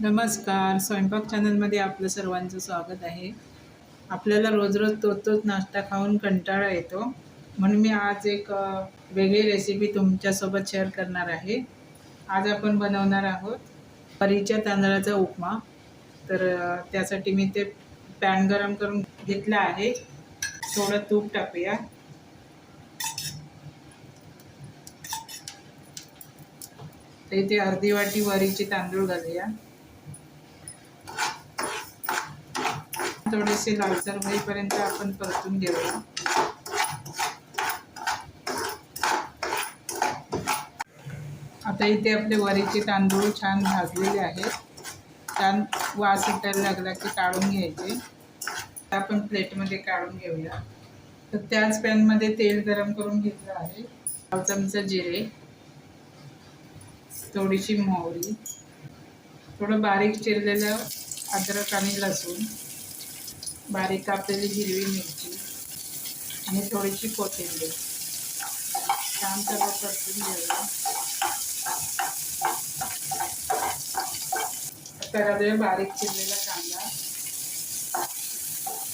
नमस्कार. स्वयंपाक चॅनलमध्ये आपलं सर्वांचं स्वागत आहे. आपल्याला रोज रोज तोच तोच नाश्ता खाऊन कंटाळा येतो. म्हणून मी आज एक वेगळी रेसिपी तुमच्यासोबत शेअर करणार आहे. आज आपण बनवणार आहोत परीच्या तांदळाचा उपमा. तर त्यासाठी मी ते पॅन गरम करून घेतलं आहे. थोडं तूप टाकूया. तर इथे अर्धी वाटी वरीचे तांदूळ घालूया. थोडेसे लालसर होईपर्यंत आपण परतून घेऊया. आता इथे आपले वरीचे तांदूळ छान भाजलेले आहेत. छान वास सुटायला लागला की काढून घ्यायचे. आपण प्लेटमध्ये काढून घेऊया. तर त्याच पॅनमध्ये तेल गरम करून घेतलं आहे. पाव चमचा जिरे. थोडीशी मोहरी. थोडं बारीक चिरलेलं अद्रक आणि लसूण. बारीक कापलेली हिरवी मिरची आणि थोडीशी कोथिंबीर. छान सगळं परतून घेऊया. आता बारीक चिरलेला कांदा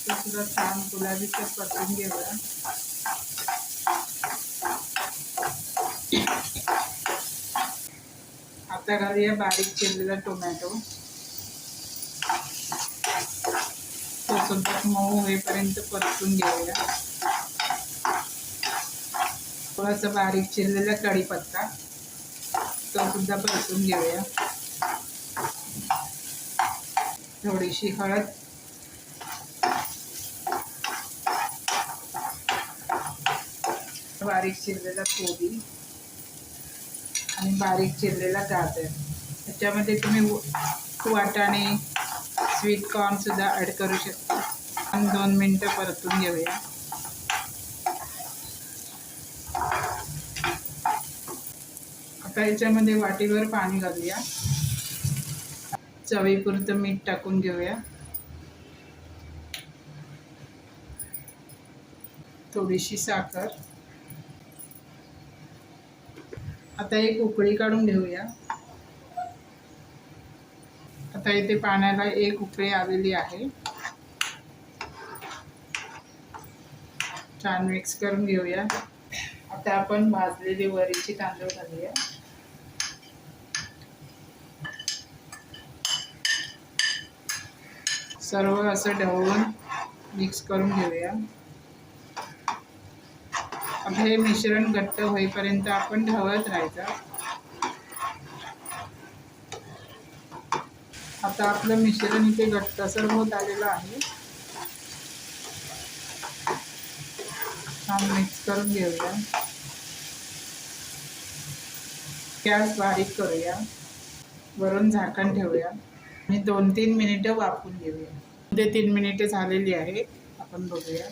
तो सुद्धा छान गुलाबीचं परतून घेऊया. आता घालूया बारीक चिरलेला टोमॅटो तो मऊ होईपर्यंत परतून घेऊया थोडासा बारीक चिरलेला कढीपत्ता तो सुद्धा परतून घेऊया. थोडीशी हळद. बारीक चिरलेला कोबी आणि बारीक चिरलेला गाजर. त्याच्यामध्ये तुम्ही वाटाणे स्वीट कॉर्न सुद्धा ॲड करू शकता. आणि दोन मिनटं परतून घेऊया. आता याच्यामध्ये वाटीवर पाणी घालूया. चवीपुरतं मीठ टाकून घेऊया. थोडीशी साखर. आता एक उकळी काढून घेऊया. आता इथे पाण्याला एक उकळी आलेली आहे. छान मिक्स करून घेऊया. आता आपण भाजलेली वरीची तांदूळ घालूया. सर्व असं ढवळून मिक्स करून घेऊया. आता हे मिश्रण घट्ट होईपर्यंत आपण ढवळत राहायचं. आता आपलं मिश्रण इथे घट्टसर होत आलेलं आहे. छान मिक्स करून घेऊया. गॅस बारीक करूया. वरून झाकण ठेवूया. आणि दोन तीन मिनिटं वाफून घेऊया. ते तीन मिनिटं झालेली आहे आपण बघूया.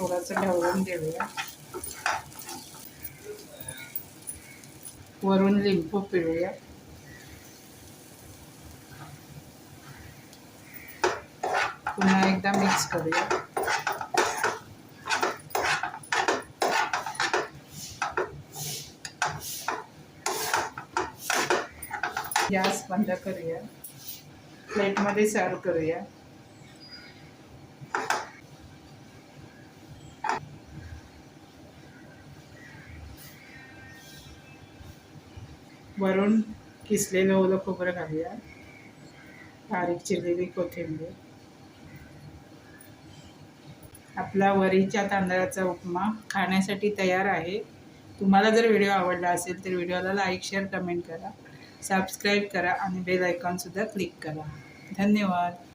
थोडंसं ढवळून देऊया. वरून लिंबू पिळूया. पुन्हा एकदा मिक्स करूया. गॅस बंद करूया. प्लेटमध्ये सर्व करूया. वरून किसलेलं ओलं खोबरं घालूया. बारीक चिरलेली कोथिंबीर. आपला वरीच्या तांदळाचा उपमा खाण्यासाठी तयार आहे. तुम्हाला जर व्हिडिओ आवडला असेल तर व्हिडिओला लाईक शेअर कमेंट करा. सबस्क्राईब करा आणि बेल आयकॉनसुद्धा क्लिक करा. धन्यवाद.